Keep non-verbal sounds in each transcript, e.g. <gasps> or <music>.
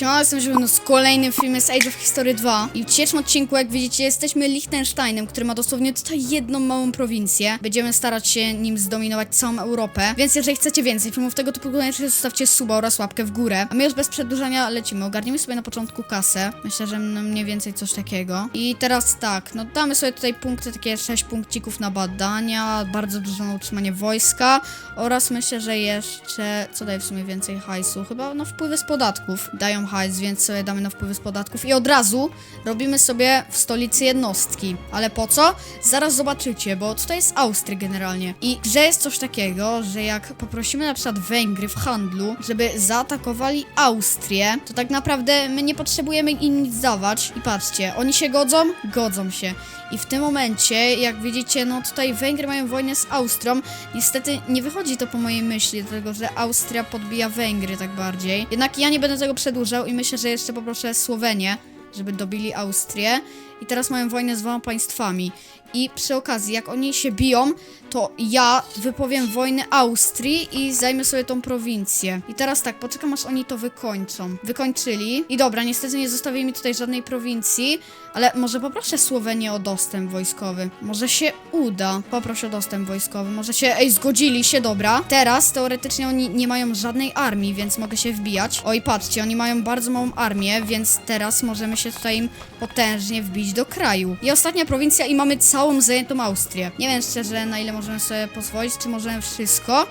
Siemano, jestem Zielony z kolejnym filmem z Age of History 2 i w dzisiejszym odcinku, jak widzicie, jesteśmy Liechtensteinem, który ma dosłownie tutaj jedną małą prowincję. Będziemy starać się nim zdominować całą Europę, więc jeżeli chcecie więcej filmów tego typu, koniecznie zostawcie suba oraz łapkę w górę. A my już bez przedłużania lecimy. Ogarniemy sobie na początku kasę. Myślę, że mniej więcej coś takiego. I teraz tak, no damy sobie tutaj punkty, takie 6 punkcików na badania, bardzo dużo na utrzymanie wojska oraz myślę, że jeszcze, co daje w sumie więcej hajsu? Chyba no wpływy z podatków dają hajs, więc sobie damy na wpływy z podatków i od razu robimy sobie w stolicy jednostki. Ale po co? Zaraz zobaczycie, bo tutaj jest Austria generalnie. I że jest coś takiego, że jak poprosimy na przykład Węgry w handlu, żeby zaatakowali Austrię, to tak naprawdę my nie potrzebujemy im nic dawać. I patrzcie, oni się godzą? Godzą się. I w tym momencie, jak widzicie, no tutaj Węgry mają wojnę z Austrią. Niestety nie wychodzi to po mojej myśli, dlatego że Austria podbija Węgry tak bardziej. Jednak ja nie będę tego przedłużał i myślę, że jeszcze poproszę Słowenię, żeby dobili Austrię. I teraz mają wojnę z dwoma państwami. I przy okazji, jak oni się biją, to ja wypowiem wojnę Austrii i zajmę sobie tą prowincję. I teraz tak, poczekam aż oni to wykończą. Wykończyli. I dobra, niestety nie zostawili mi tutaj żadnej prowincji, ale może poproszę Słowenię o dostęp wojskowy. Może się uda. Poproszę o dostęp wojskowy. Może się, ej, zgodzili się, dobra. Teraz teoretycznie oni nie mają żadnej armii, więc mogę się wbijać. Oj, patrzcie, oni mają bardzo małą armię, więc teraz możemy się tutaj im potężnie wbić do kraju. I ostatnia prowincja i mamy całą zajętą Austrię. Nie wiem szczerze, na ile możemy sobie pozwolić, czy możemy wszystko.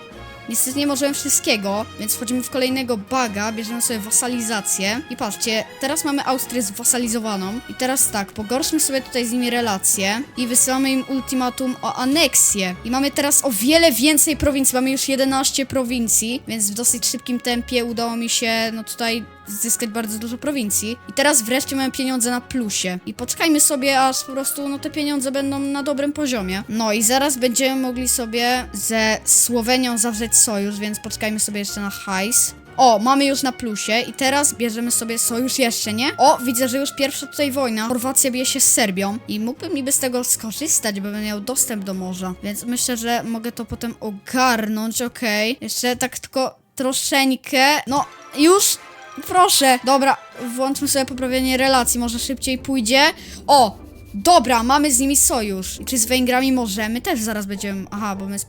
Niestety nie możemy wszystkiego, więc wchodzimy w kolejnego baga, bierzemy sobie wasalizację. I patrzcie, teraz mamy Austrię zwasalizowaną. I teraz tak, pogorszmy sobie tutaj z nimi relacje i wysyłamy im ultimatum o aneksję. I mamy teraz o wiele więcej prowincji, mamy już 11 prowincji, więc w dosyć szybkim tempie udało mi się, no tutaj zyskać bardzo dużo prowincji. I teraz wreszcie mamy pieniądze na plusie. I poczekajmy sobie, aż po prostu no, te pieniądze będą na dobrym poziomie. No i zaraz będziemy mogli sobie ze Słowenią zawrzeć sojusz, więc poczekajmy sobie jeszcze na hajs. O, mamy już na plusie i teraz bierzemy sobie sojusz jeszcze, nie? O, widzę, że już pierwsza tutaj wojna. Chorwacja bije się z Serbią i mógłbym niby z tego skorzystać, bo będę miał dostęp do morza. Więc myślę, że mogę to potem ogarnąć, okej. Jeszcze tak tylko troszeczkę. No, już Proszę. Dobra, włączmy sobie poprawienie relacji, może szybciej pójdzie. O! Dobra, mamy z nimi sojusz. Czy z Węgrami możemy? Też zaraz będziemy. Aha, bo my z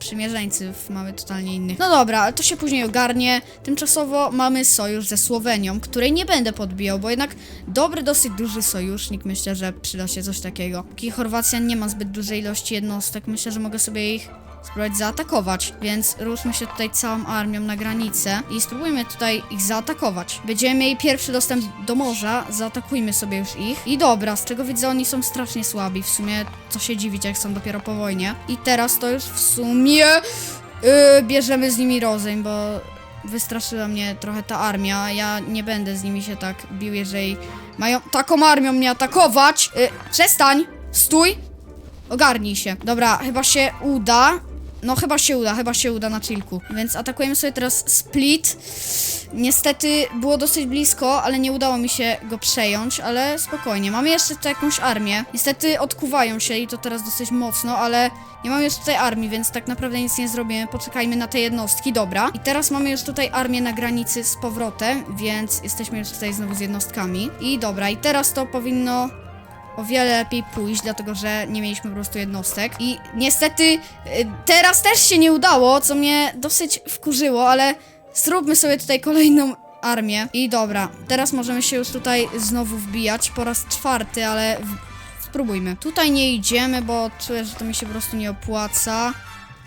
mamy totalnie innych. No dobra, to się później ogarnie. Tymczasowo mamy sojusz ze Słowenią, której nie będę podbijał, bo jednak dobry, dosyć duży sojusznik. Myślę, że przyda się coś takiego. Póki Chorwacja nie ma zbyt dużej ilości jednostek, myślę, że mogę sobie ich spróbować zaatakować. Więc ruszmy się tutaj całą armią na granicę i spróbujmy tutaj ich zaatakować. Będziemy mieli pierwszy dostęp do morza, zaatakujmy sobie już ich. I dobra, z czego widzę, oni są strasznie słabi. W sumie, co się dziwić, jak są dopiero po wojnie. I teraz to już w sumie yy, bierzemy z nimi rozejm, bo wystraszyła mnie trochę ta armia. Ja nie będę z nimi się tak bił, jeżeli mają taką armią mnie atakować. Yy, przestań! Stój! Ogarnij się. Dobra, chyba się uda. No chyba się uda, chyba się uda na chillku. Więc atakujemy sobie teraz Split. Niestety było dosyć blisko, ale nie udało mi się go przejąć, ale spokojnie. Mamy jeszcze tutaj jakąś armię. Niestety odkuwają się i to teraz dosyć mocno, ale nie mamy już tutaj armii, więc tak naprawdę nic nie zrobimy. Poczekajmy na te jednostki, dobra. I teraz mamy już tutaj armię na granicy z powrotem, więc jesteśmy już tutaj znowu z jednostkami. I dobra, i teraz to powinno o wiele lepiej pójść, dlatego że nie mieliśmy po prostu jednostek. I niestety y, teraz też się nie udało, co mnie dosyć wkurzyło, ale zróbmy sobie tutaj kolejną armię. I dobra, teraz możemy się już tutaj znowu wbijać po raz czwarty, ale spróbujmy. Tutaj nie idziemy, bo czuję, że to mi się po prostu nie opłaca.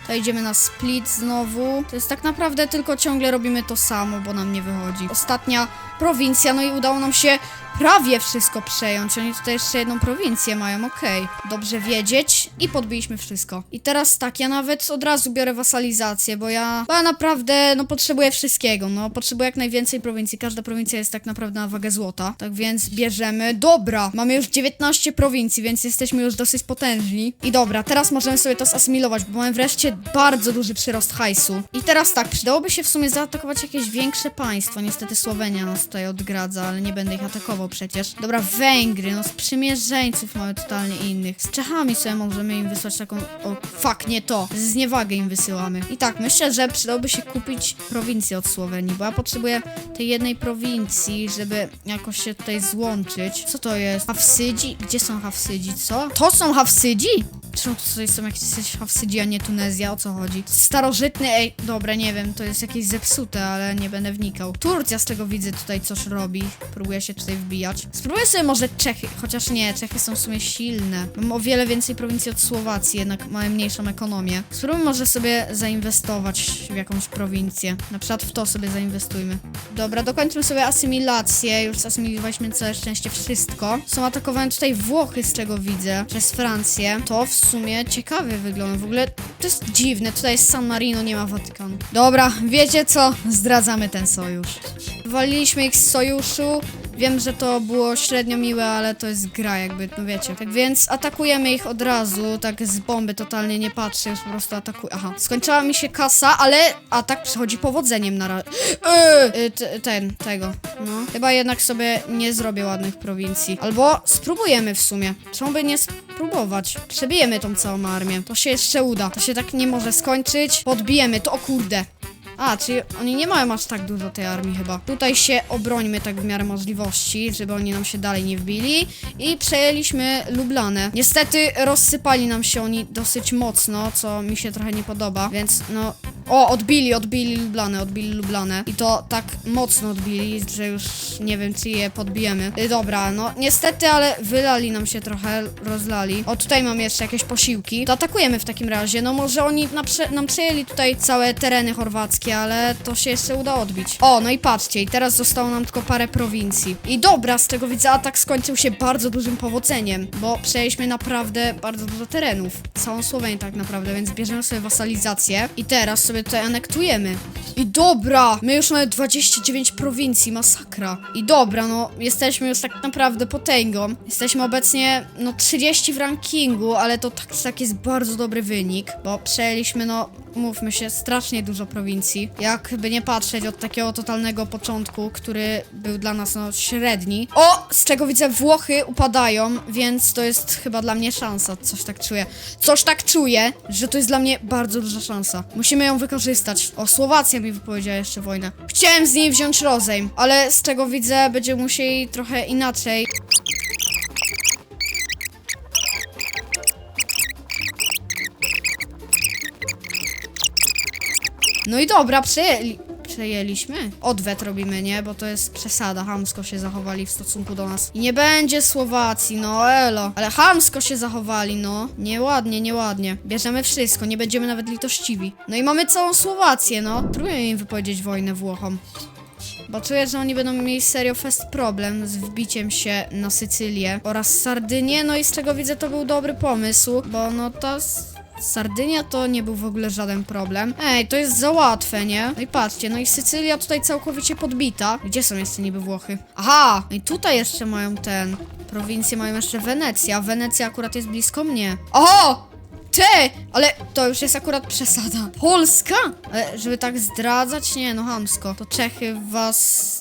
To idziemy na split znowu. To jest tak naprawdę tylko ciągle robimy to samo, bo nam nie wychodzi. Ostatnia prowincja, no i udało nam się prawie wszystko przejąć. Oni tutaj jeszcze jedną prowincję mają, okej. Dobrze wiedzieć. I podbiliśmy wszystko. I teraz tak, ja nawet od razu biorę wasalizację, bo ja, bo ja naprawdę, no potrzebuję wszystkiego, no potrzebuję jak najwięcej prowincji. Każda prowincja jest tak naprawdę na wagę złota. Tak więc bierzemy. Dobra, mamy już 19 prowincji, więc jesteśmy już dosyć potężni. I dobra, teraz możemy sobie to zasymilować, bo mamy wreszcie bardzo duży przyrost hajsu. I teraz tak, przydałoby się w sumie zaatakować jakieś większe państwo. Niestety Słowenia nas tutaj odgradza, ale nie będę ich atakował, przecież. Dobra, Węgry, no sprzymierzeńców mamy totalnie innych. Z Czechami sobie możemy im wysłać taką, o fuck, nie to. Zniewagę im wysyłamy. I tak, myślę, że przydałoby się kupić prowincję od Słowenii, bo ja potrzebuję tej jednej prowincji, żeby jakoś się tutaj złączyć. Co to jest? Hafsydzi? Gdzie są Hafsydzi? Co? To są Hafsydzi? Czemu tutaj są jakieś Hafsydzi, a nie Tunezja? O co chodzi? Starożytny, ej, dobra, nie wiem, to jest jakieś zepsute, ale nie będę wnikał. Turcja, z tego widzę, tutaj coś robi. Próbuje się tutaj wbijać. Spróbuję sobie może Czechy, chociaż nie, Czechy są w sumie silne. Mam o wiele więcej prowincji od Słowacji, jednak mają mniejszą ekonomię. Spróbujmy może sobie zainwestować w jakąś prowincję. Na przykład w to sobie zainwestujmy. Dobra, dokończmy sobie asymilację. Już zasymilowaliśmy całe szczęście wszystko. Są atakowane tutaj Włochy, z czego widzę, przez Francję. To w sumie ciekawie wygląda. W ogóle to jest dziwne. Tutaj jest San Marino, nie ma Watykanu. Dobra, wiecie co? Zdradzamy ten sojusz. Waliliśmy ich z sojuszu. Wiem, że to było średnio miłe, ale to jest gra, jakby, no wiecie. Tak więc atakujemy ich od razu, tak z bomby totalnie nie patrzę, po prostu atakuję. Aha, skończyła mi się kasa, ale atak przychodzi powodzeniem na razie. <gasps> Yy, ten, tego, no. Chyba jednak sobie nie zrobię ładnych prowincji. Albo spróbujemy w sumie. Czemu by nie spróbować? Przebijemy tą całą armię. To się jeszcze uda. To się tak nie może skończyć. Podbijemy to, o kurde. A, czyli oni nie mają aż tak dużo tej armii chyba. Tutaj się obrońmy tak w miarę możliwości, żeby oni nam się dalej nie wbili. I przejęliśmy Lublanę. Niestety rozsypali nam się oni dosyć mocno, co mi się trochę nie podoba, więc no... O, odbili, odbili Lublanę, odbili Lublanę. I to tak mocno odbili, że już nie wiem, czy je podbijemy. Y, Dobra, no niestety, ale wylali nam się trochę, rozlali. O, tutaj mam jeszcze jakieś posiłki. To atakujemy w takim razie. No może oni nam przejęli tutaj całe tereny chorwackie, ale to się jeszcze uda odbić. O, no i patrzcie, i teraz zostało nam tylko parę prowincji. I dobra, z tego widzę, atak skończył się bardzo dużym powodzeniem, bo przejęliśmy naprawdę bardzo dużo terenów. Całą Słowenię tak naprawdę, więc bierzemy sobie wasalizację i teraz sobie tutaj anektujemy. I dobra, my już mamy 29 prowincji, masakra. I dobra, no jesteśmy już tak naprawdę potęgą. Jesteśmy obecnie, no 30 w rankingu, ale to tak, tak jest bardzo dobry wynik, bo przejęliśmy, no mówmy się, strasznie dużo prowincji. Jakby nie patrzeć od takiego totalnego początku, który był dla nas no średni. O! Z czego widzę Włochy upadają, więc to jest chyba dla mnie szansa. Coś tak czuję. Coś tak czuję, że to jest dla mnie bardzo duża szansa. Musimy ją wykorzystać. O, Słowacja mi wypowiedziała jeszcze wojnę. Chciałem z niej wziąć rozejm, ale z czego widzę, będziemy musieli trochę inaczej. No i dobra, przejęli. Przejęliśmy? Odwet robimy, nie? Bo to jest przesada. Hamsko się zachowali w stosunku do nas. I nie będzie Słowacji, no elo. Ale hamsko się zachowali, no. Nieładnie, nieładnie. Bierzemy wszystko, nie będziemy nawet litościwi. No i mamy całą Słowację, no. Próbuję im wypowiedzieć wojnę Włochom. Bo czuję, że oni będą mieli serio fest problem z wbiciem się na Sycylię oraz Sardynię, no i z czego widzę to był dobry pomysł, bo no to... Sardynia to nie był w ogóle żaden problem. Ej, to jest za łatwe, nie? No i patrzcie, no i Sycylia tutaj całkowicie podbita. Gdzie są jeszcze niby Włochy? Aha! No i tutaj jeszcze mają ten... Prowincje mają jeszcze Wenecja. Wenecja akurat jest blisko mnie. Oho! Ty! Ale to już jest akurat przesada. Polska? Ale żeby tak zdradzać? Nie, no hamsko. To Czechy was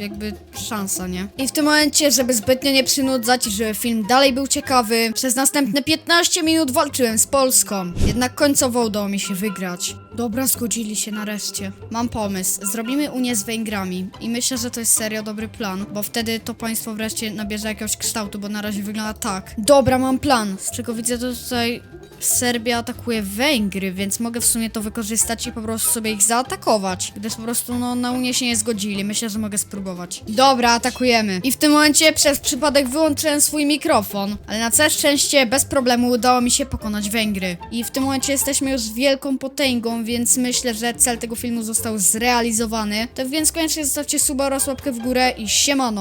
jakby szansa, nie? I w tym momencie, żeby zbytnio nie przynudzać, żeby film dalej był ciekawy, przez następne 15 minut walczyłem z Polską. Jednak końcowo udało mi się wygrać. Dobra, zgodzili się nareszcie. Mam pomysł. Zrobimy Unię z Węgrami. I myślę, że to jest serio dobry plan, bo wtedy to państwo wreszcie nabierze jakiegoś kształtu, bo na razie wygląda tak. Dobra, mam plan. Z czego widzę, to tutaj Serbia atakuje Węgry, więc mogę w sumie to wykorzystać i po prostu sobie ich zaatakować. Gdyż po prostu no, na Unię się nie zgodzili. Myślę, że mogę spróbować. Dobra, atakujemy. I w tym momencie przez przypadek wyłączyłem swój mikrofon, ale na całe szczęście bez problemu udało mi się pokonać Węgry. I w tym momencie jesteśmy już wielką potęgą, więc myślę, że cel tego filmu został zrealizowany. Tak więc koniecznie zostawcie suba oraz łapkę w górę i siemano!